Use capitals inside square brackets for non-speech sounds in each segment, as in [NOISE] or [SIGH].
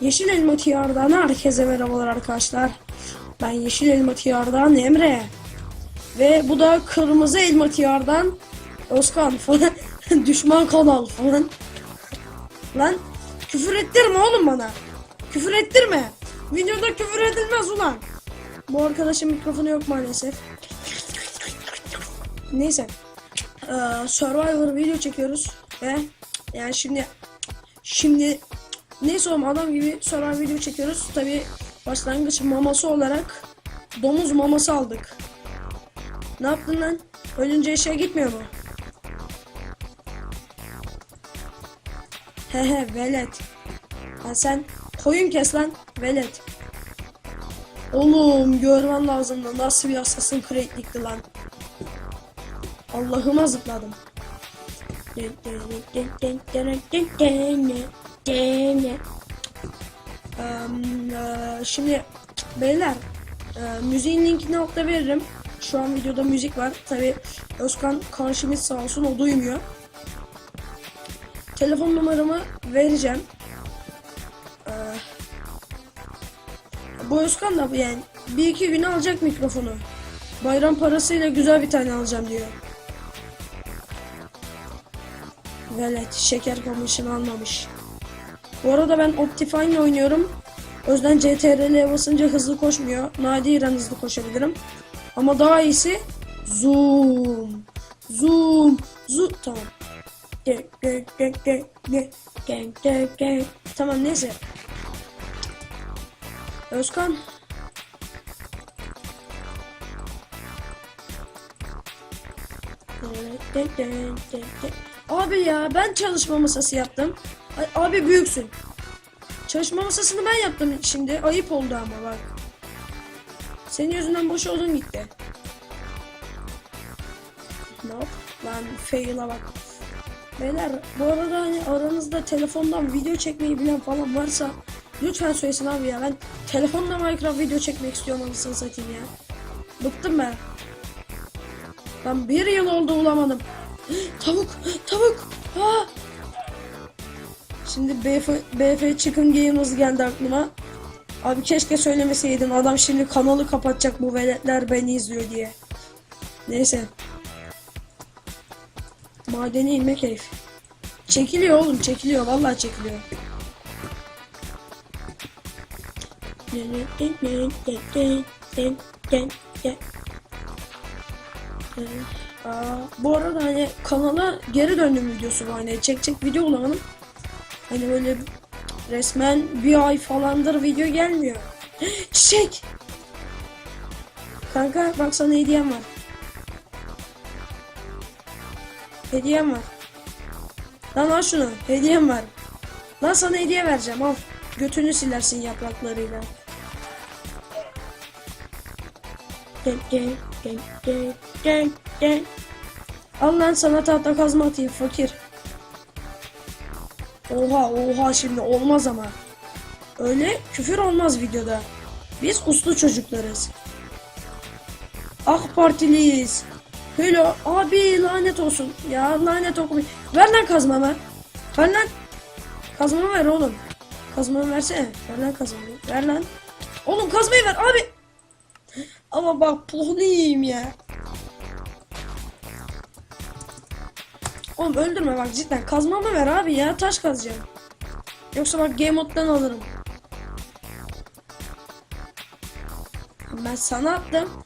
Yeşil Elma TR'dan herkese merhabalar arkadaşlar. Ben Yeşil Elma TR'dan Emre. Ve bu da Kırmızı Elma TR'dan Özkan falan. [LAUGHS] Düşman kanal falan. [LAUGHS] Lan küfür ettirme oğlum bana. Küfür ettirme. Videoda küfür edilmez ulan. Bu arkadaşın mikrofonu yok maalesef. Neyse. Ee, Survivor video çekiyoruz ve yani şimdi şimdi neyse oğlum adam gibi Survivor video çekiyoruz. Tabi başlangıç maması olarak domuz maması aldık. Ne yaptın lan? Ölünce işe gitmiyor mu? Hehe velet. Ha sen koyun kes lan velet. Oğlum görmen lazımdı nasıl bir Assassin's Creed'likti lan. Allah'ıma zıpladım. Em, e, Şimdi beyler e, müziğin linkini altta veririm. Şu an videoda müzik var. Tabi Özkan karşımız sağ olsun o duymuyor. Telefon numaramı vereceğim. Ee, bu Özkan da yani bir iki güne alacak mikrofonu. Bayram parasıyla güzel bir tane alacağım diyor. Velet şeker kamışını almamış. Bu arada ben Optifine oynuyorum. O yüzden CTRL'ye basınca hızlı koşmuyor. Nadiren hızlı koşabilirim. Ama daha iyisi zoom. Zoom. Zoom. Tamam. Tamam neyse. Özkan. Abi ya ben çalışma masası yaptım. Ay, abi büyüksün. Çalışma masasını ben yaptım şimdi. Ayıp oldu ama bak. Senin yüzünden boş odun gitti. Yap? Lan fail'a bak. Beyler bu arada hani aranızda telefondan video çekmeyi bilen falan varsa lütfen söylesin abi ya. Ben telefonla Minecraft video çekmek istiyorum anasını satayım ya. Bıktım ben. Ben bir yıl oldu bulamadım. [GASPS] tavuk, tavuk. Aa! Şimdi BF, BF Chicken Gamers geldi aklıma. Abi keşke söylemeseydin. Adam şimdi kanalı kapatacak bu veletler beni izliyor diye. Neyse. Madeni inmek herif. Çekiliyor oğlum çekiliyor. Vallahi çekiliyor. Aa, bu arada hani kanala geri döndüm videosu var. Hani çekecek video bulamadım. Hani böyle resmen bir ay falandır video gelmiyor. [GASPS] Çiçek! Kanka bak sana hediyem var. Hediyem var. Lan al şunu. Hediyem var. Lan sana hediye vereceğim al. Götünü silersin yapraklarıyla. Gel gel gel gel gel gel. Al lan sana tahta kazma atayım fakir. Oha oha şimdi olmaz ama. Öyle küfür olmaz videoda. Biz uslu çocuklarız. AK Partiliyiz. Hello abi lanet olsun. Ya lanet okumuş. Ver lan kazmamı. Ver lan. Kazmamı ver oğlum. Kazmamı versene. Ver lan kazmayı. Ver lan. Oğlum kazmayı ver abi. Ama bak puhluyum ya. Oğlum öldürme bak cidden. Kazmamı ver abi ya. Taş kazacağım. Yoksa bak game moddan alırım. Ben sana attım.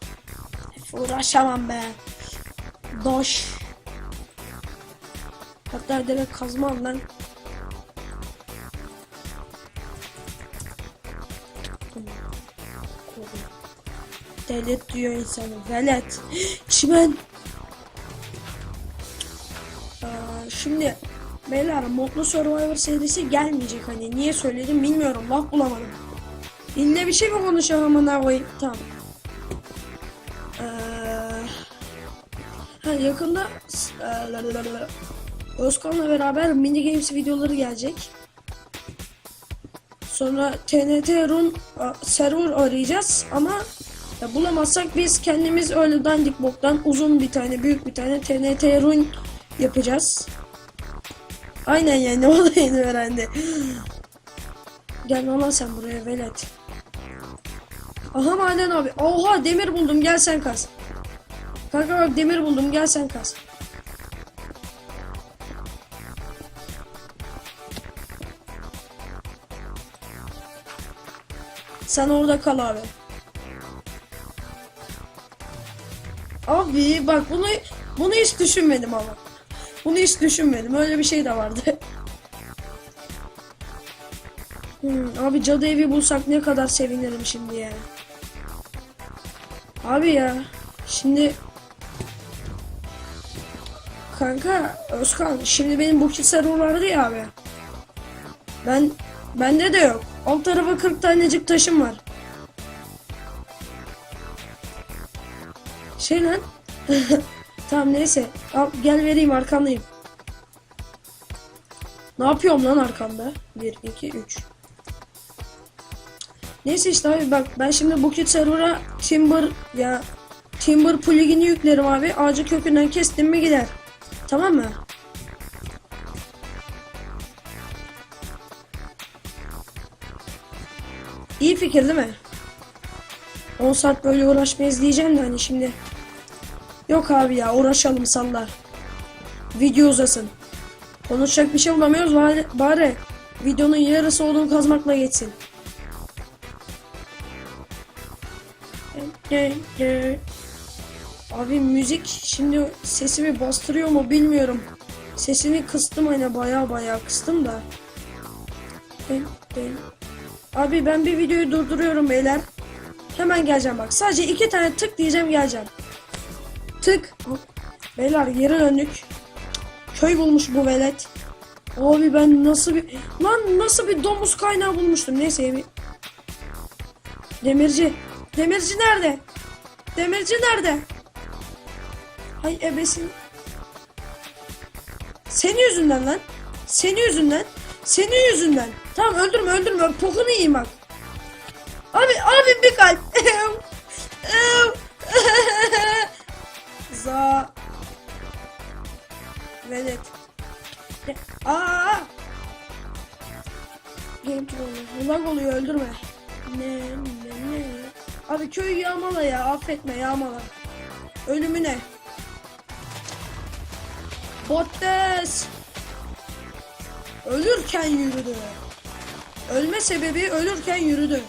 Uğraşamam be. Doş. Hatta direkt kazma al lan. Delet diyor insanı. Velet. [GASPS] Çimen. Şimdi beyler Modlu Survivor serisi gelmeyecek hani niye söyledim bilmiyorum laf bulamadım. İlle bir şey mi konuşuyor amına koyayım? Tamam. Ee, yakında e, Özkan'la beraber mini games videoları gelecek. Sonra TNT Run a, server arayacağız ama ya bulamazsak biz kendimiz öyle dandik boktan uzun bir tane büyük bir tane TNT Run yapacağız. Aynen yani [LAUGHS] olayını öğrendi. Gel lan sen buraya velet. Aha maden abi. Oha demir buldum gel sen kaz. Kanka bak demir buldum gel sen kaz. Sen orada kal abi. Abi bak bunu bunu hiç düşünmedim ama. Bunu hiç düşünmedim. Öyle bir şey de vardı. [LAUGHS] Hmm, abi cadı evi bulsak ne kadar sevinirim şimdi ya. Abi ya. Şimdi Kanka Özkan şimdi benim bu server vardı ya abi. Ben bende de yok. Alt tarafa 40 tanecik taşım var. Şey lan. [LAUGHS] tamam neyse. Al, gel vereyim arkandayım. Ne yapıyorum lan arkanda? 1, 2, 3. Neyse işte abi bak ben şimdi Bukit server'a Timber ya Timber plugin'i yüklerim abi. Ağacı kökünden kestim mi gider. Tamam mı? İyi fikir değil mi? 10 saat böyle uğraşmayız diyeceğim de hani şimdi. Yok abi ya uğraşalım salla. Video uzasın. Konuşacak bir şey bulamıyoruz bari, bari videonun yarısı odun kazmakla geçsin. Abi müzik şimdi sesimi bastırıyor mu bilmiyorum. Sesini kıstım hani baya baya kıstım da. Abi ben bir videoyu durduruyorum beyler. Hemen geleceğim bak. Sadece iki tane tık diyeceğim geleceğim. Tık. Beyler geri döndük. Köy bulmuş bu velet. Abi ben nasıl bir... Lan nasıl bir domuz kaynağı bulmuştum. Neyse yemin... Demirci. Demirci nerede? Demirci nerede? Hay ebesin. Senin yüzünden lan. Senin yüzünden. Senin yüzünden. Tamam öldürme öldürme. Pokunu yiyeyim bak. Abi abi bir kalp. [LAUGHS] Za. Velet. Aa. Game troll. Lag oluyor öldürme. Ne ne ne. Abi köyü yağmala ya affetme yağmala. Ölümüne. Bottes. Ölürken yürüdü. Ölme sebebi ölürken yürüdü.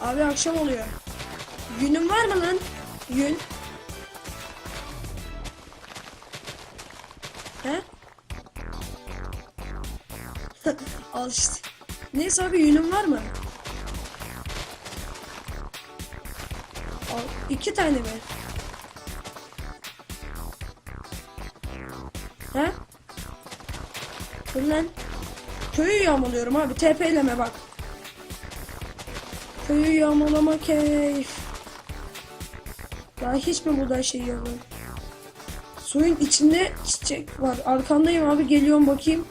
Abi akşam oluyor. Günün var mı lan? Gün. He? [LAUGHS] Al işte. Neyse abi yünün var mı? Al iki tane mi? He? Dur lan. Köyü yağmalıyorum abi. TP'leme bak. Köyü yağmalama keyif. Daha hiç mi burada şey yok? Suyun içinde çiçek var. Arkandayım abi geliyorum bakayım.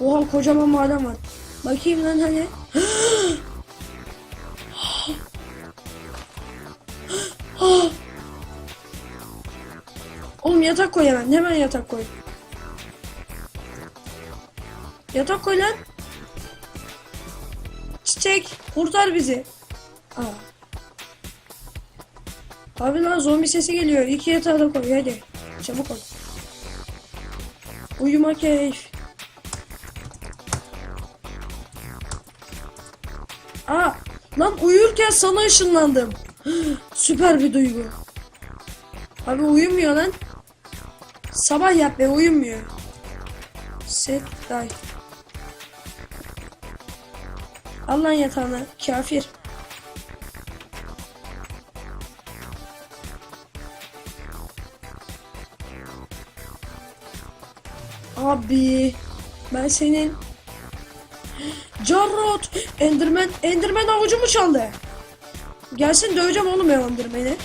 Oha kocaman maden var. Bakayım lan hani. [GASPS] Oğlum yatak koy hemen. Hemen yatak koy. Yatak koy lan. Çiçek kurtar bizi. Aa. Abi lan zombi sesi geliyor. İki yatağı da koy hadi. Çabuk ol. Uyuma keyif. Aa, lan uyurken sana ışınlandım. [GASPS] Süper bir duygu. Abi uyumuyor lan. Sabah yap be uyumuyor. Set die. Al lan yatağını kafir. Abi ben senin Carrot Enderman Enderman avucumu çaldı. Gelsin döveceğim oğlum ben Enderman'i.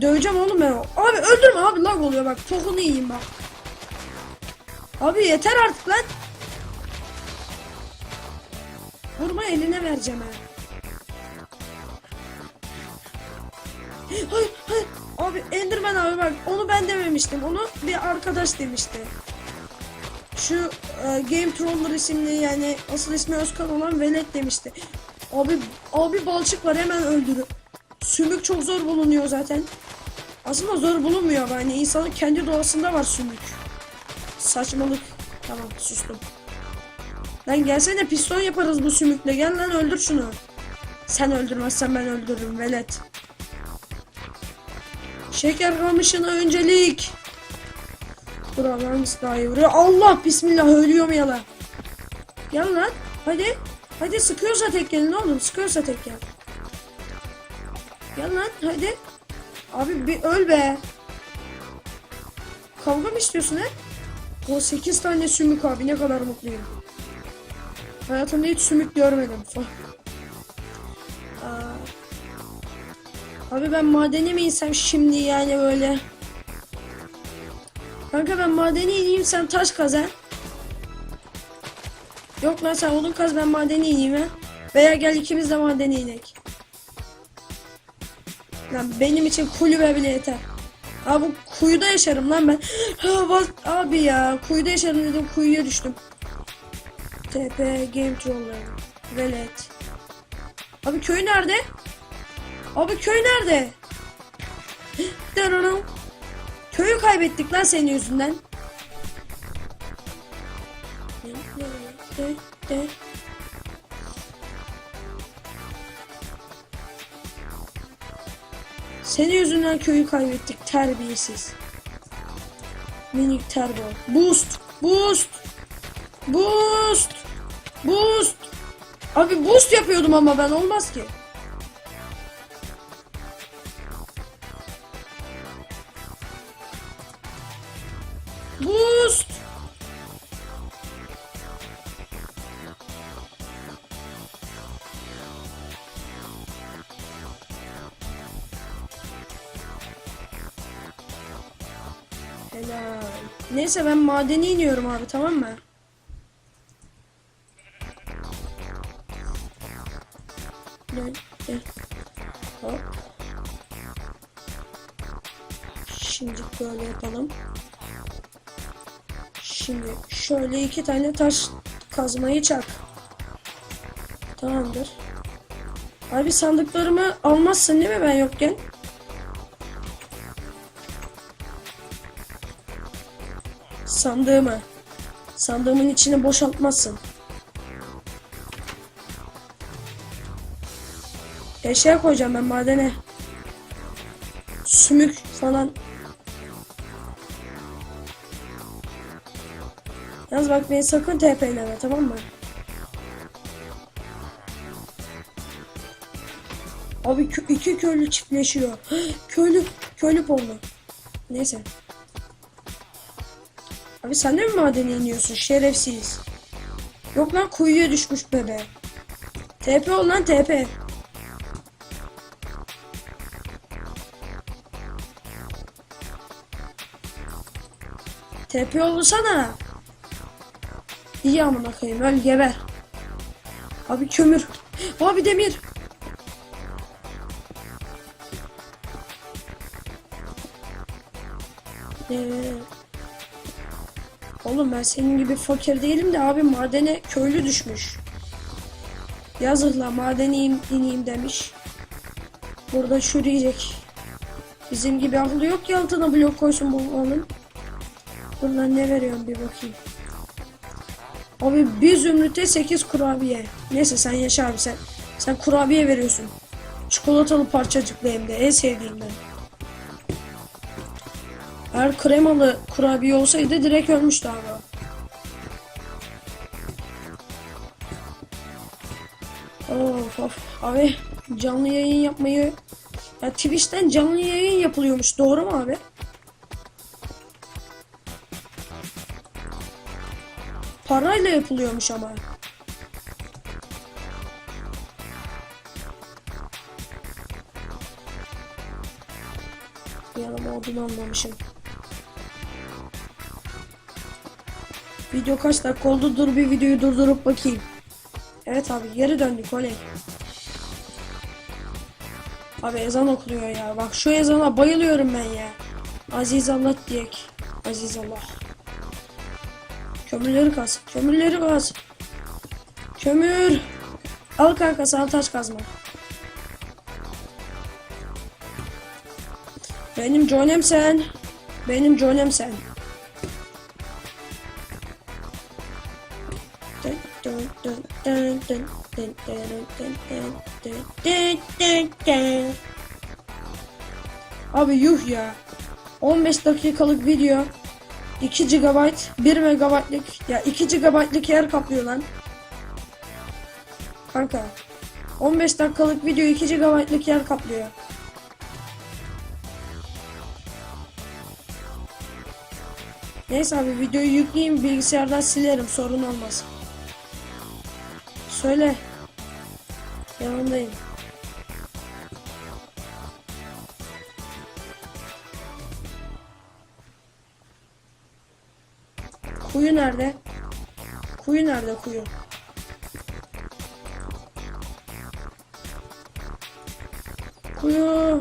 Döveceğim oğlum ben. Abi öldürme abi lag oluyor bak. Tokunu yiyeyim bak. Abi yeter artık lan. Vurma eline vereceğim ha. Hayır hayır. Abi Enderman abi bak onu ben dememiştim. Onu bir arkadaş demişti. Şu e, Game Troller isimli yani asıl ismi Özkan olan velet demişti. Abi abi balçık var hemen öldürü. Sümük çok zor bulunuyor zaten. Aslında zor bulunmuyor yani insanın kendi doğasında var sümük. Saçmalık. Tamam sustum. Lan gelsene piston yaparız bu sümükle. Gel lan öldür şunu. Sen öldürmezsen ben öldürürüm velet. Şeker kamışına öncelik. Dur Allah'ım daha iyi vuruyor. Allah bismillah ölüyorum yala. Gel lan. Hadi. Hadi sıkıyorsa tek gelin oğlum. Sıkıyorsa tek gel. Gel lan hadi. Abi bir öl be. Kavga mı istiyorsun he? O 8 tane sümük abi ne kadar mutluyum. Hayatımda hiç sümük görmedim. Abi ben madene mi insem şimdi yani böyle? Kanka ben madeni ineyim sen taş kaz ha. Yok lan sen odun kaz ben madeni ineyim ha. Veya gel ikimiz de madeni inek. Lan benim için kulübe bile yeter. Abi bu kuyuda yaşarım lan ben. [GASPS] Abi ya kuyuda yaşarım dedim kuyuya düştüm. TP Game Troller. Velet. Abi köy nerede? Abi köy nerede? [GASPS] Dararım. Kaybettik lan senin yüzünden. Senin yüzünden köyü kaybettik terbiyesiz. Minik terbo. Boost. Boost. Boost. Boost. Abi boost yapıyordum ama ben olmaz ki. Boost. Helal. Neyse ben madeni iniyorum abi tamam mı? Gel gel. Hop. Şimdi böyle yapalım. Şimdi şöyle iki tane taş kazmayı çak. Tamamdır. Abi sandıklarımı almazsın değil mi ben yokken? Sandığımı. Sandığımın içine boşaltmazsın. Eşya koyacağım ben madene. Sümük falan. Yalnız bak beni sakın TP'leme tamam mı? Abi iki köylü çiftleşiyor. [GASPS] köylü, köylü porno. Neyse. Abi sen de mi madene iniyorsun şerefsiz? Yok lan kuyuya düşmüş bebe. TP ol lan TP. TP olsana. İyi amına koyayım öl geber. Abi kömür. Abi demir. Ee, oğlum ben senin gibi fakir değilim de abi madene köylü düşmüş. Yazık la madene in- ineyim demiş. Burada çürüyecek. Bizim gibi aklı yok ki altına blok koysun bu. Dur lan ne veriyorum bir bakayım. Abi bir zümrüte 8 kurabiye. Neyse sen yaşa abi sen. Sen kurabiye veriyorsun. Çikolatalı parçacıklı hem de en sevdiğimden. Eğer kremalı kurabiye olsaydı direkt ölmüştü abi. Of of abi canlı yayın yapmayı ya Twitch'ten canlı yayın yapılıyormuş doğru mu abi? Parayla yapılıyormuş ama. Yanıma odunu anlamışım. Video kaç dakika oldu? Dur bir videoyu durdurup bakayım. Evet abi geri döndük oley. Abi ezan okunuyor ya. Bak şu ezana bayılıyorum ben ya. Aziz Allah diyek. Aziz Allah. Kömürleri kaz. Kömürleri kaz. Kömür. Al kanka sana taş kazma. Benim John'em sen. Benim John'em sen. Abi yuh ya. 15 dakikalık video 2 GB 1 MB'lık ya 2 GB'lık yer kaplıyor lan. Kanka 15 dakikalık video 2 GB'lık yer kaplıyor. Neyse abi videoyu yükleyeyim bilgisayardan silerim sorun olmaz. Söyle. Yanındayım. Kuyu nerede? Kuyu nerede kuyu? Kuyu.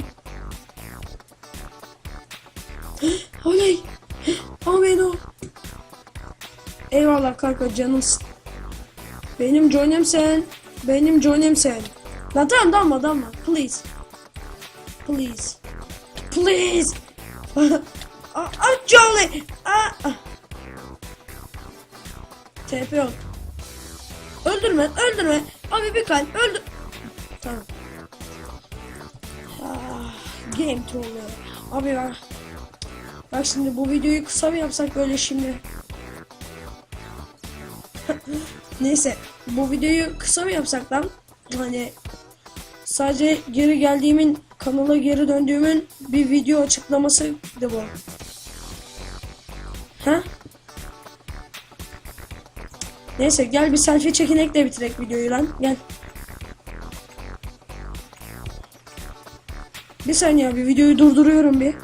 [GASPS] Oley. [GASPS] O. Eyvallah kanka canımsın. Benim John'em sen. Benim John'em sen. Lan tamam dalma dalma. Please. Please. Please. Ah, ah. Ah, ah. TP ol. Öldürme, öldürme. Abi bir kalp, öldür. Tamam. Ah, game trollü. Abi ya. Bak şimdi bu videoyu kısa mı yapsak böyle şimdi? [LAUGHS] Neyse, bu videoyu kısa mı yapsak lan? Hani sadece geri geldiğimin, kanala geri döndüğümün bir video açıklamasıydı bu. Ha? Neyse gel bir selfie çekinek de bitirek videoyu lan. Gel. Bir saniye abi videoyu durduruyorum bir.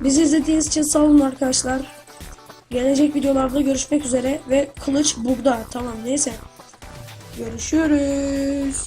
Bizi izlediğiniz için sağ olun arkadaşlar. Gelecek videolarda görüşmek üzere ve kılıç burada. Tamam neyse. Görüşürüz.